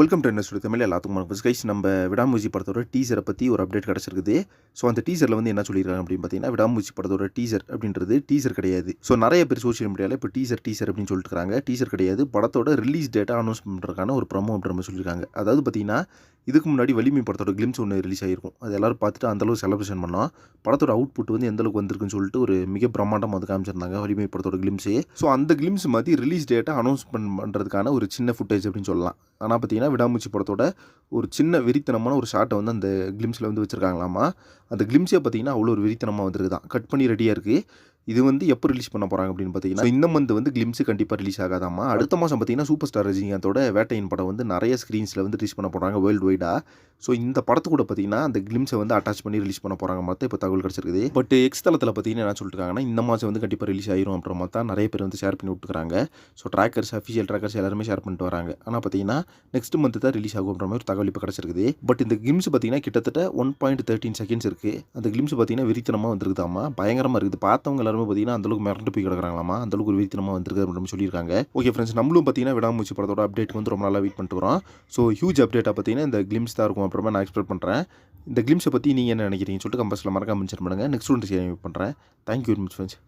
Welcome to என்ன தமிழ் எல்லாத்துக்கும் வணக்கம் கைஸ் நம்ம விடாமூச்சி படத்தோட டீசரை பற்றி ஒரு அப்டேட் கிடச்சிருக்குது. ஸோ அந்த டீசரில் வந்து என்ன சொல்லியிருக்காங்க அப்படின்னு பார்த்தீங்கன்னா விடாமூச்சி படத்தோட டீசர் அப்படின்றது டீசர் கிடையாது. ஸோ நிறைய பேர் சோஷியல் மீடியாவில் இப்போ டீசர் டீசர் அப்படின்னு சொல்லிட்டு இருக்காங்க. டீசர் கிடையாது. படத்தோட ரிலீஸ் டேட்டா அனௌன்ஸ் பண்ணுறதுக்கான ஒரு ப்ரமோ அப்படின்ற மாதிரி சொல்லியிருக்காங்க. அதாவது பார்த்தீங்கன்னா இதுக்கு முன்னாடி வலிமை படத்தோட கிளிம்ஸ் ஒன்று ரிலீஸ் ஆகிருக்கும் அது எல்லோரும் பார்த்துட்டு அந்தளவு செலிப்ரேஷன் பண்ணோம் படத்தோட அவுட்புட் வந்து எந்தளவுக்கு வந்திருக்குன்னு சொல்லிட்டு ஒரு மிக பிரமாண்டமாக வந்து காமிச்சிருந்தாங்க வலிமை படத்தோட கிளிம்ஸே ஸோ அந்த கிளிம்ஸ் மாதிரி ரிலீஸ் டேட்டை அனௌன்ஸ் பண்ணுறதுக்கான ஒரு சின்ன ஃபுட்டேஜ் அப்படின்னு சொல்லலாம். ஆனால் பார்த்தீங்கன்னா விடாமூச்சி படத்தோட ஒரு சின்ன வெறித்தனமான ஒரு ஷாட்டை வந்து அந்த கிளிம்ஸில் வந்து வச்சுருக்காங்களாமா? அந்த கிளிம்ஸே பார்த்தீங்கன்னா அவ்வளோ ஒரு வெறித்தனமாக வந்துருக்கு தான் கட் பண்ணி ரெடியாக இருக்குது இது வந்து எப்போ ரிலீஸ் பண்ண போகிறாங்க அப்படின்னு பார்த்தீங்கன்னா இந்த மந்த் வந்து கிளிம்ஸு கண்டிப்பாக ரிலீஸ் ஆகாதாமா? அடுத்த மாதம் பார்த்தீங்கன்னா சூப்பர் ஸ்டார் ரஜினிகாந்தோட வேட்டையின் படம் வந்து நிறைய ஸ்க்ரீன்ஸில் வந்து ரிலீஸ் பண்ண போகிறாங்க வேர்ல்டு வைடாக ஸோ இந்த படத்து கூட பார்த்தீங்கன்னா அந்த கிளிம்ஸை வந்து அட்டாச் பண்ணி ரிலீஸ் பண்ண போகிறாங்க மாதிரி இப்போ தகவல் கிடச்சிருக்குது. பட் எக்ஸ் தளத்தில் பார்த்தீங்கன்னா என்ன சொல்லிட்டுருக்காங்கன்னா இந்த மாதம் வந்து கண்டிப்பாக ரிலீஸ் ஆயிரும் அப்புறம் மாதிரி தான் நிறைய பேர் வந்து ஷேர் பண்ணி விட்டுக்கிறாங்க ஸோ ட்ராக்கர்ஸ் அஃபிஷியல் ட்ராக்கர்ஸ் எல்லாருமே ஷேர் பண்ணிட்டு வராங்க. ஆனால் பார்த்தீங்கன்னா நெக்ஸ்ட் மந்த் தான் ரிலீஸ் ஆகுன்ற மாதிரி தகவல் இப்போ கிடச்சிருக்குது. பட் இந்த கிளிம்ஸ் பார்த்தீங்கன்னா கிட்டத்தட்ட ஒன் பாயிண்ட் தேர்ட்டின் செகண்ட்ஸ் இருக்குது அந்த கிளிம்ஸ் பார்த்தீங்கன்னா விரித்தனமாக வந்திருக்குதாமா பயங்கரமாக இருக்குது. பார்த்தவங்க எல்லாருமே பார்த்தீங்கன்னா அந்தளவுக்கு மிரண்டு போய் கிடக்குறாங்களாமா அந்தளவுக்கு ஒரு விரித்தனமாக வந்திருக்கு அப்படின்னு சொல்லியிருக்காங்க. ஓகே ஃப்ரெண்ட்ஸ் நம்மளும் பார்த்தீங்கன்னா விடாமூச்சி படத்தோட அப்டேட் வந்து ரொம்ப நாளாக வெயிட் பண்ணிட்டு வரோம் ஸோ ஹியூஜ் அப்டேட்டாக பார்த்தீங்கன்னா இந்த கிளிம்ஸ் தான் இருக்கும் அப்புறமா நான் எக்ஸ்பெக்ட் பண்ணுறேன் இந்த கிளிம்ஸை பற்றி நீங்கள் என்ன நினைக்கிறீங்கன்னு சொல்லிட்டு கம்பஸில் மறக்காமல் மென்ஷன் பண்ணுங்கள் நெக்ஸ்ட் ஒன்று பண்ணுறேன் தேங்க்யூ வெரி மச் ஃப்ரெண்ட்ஸ்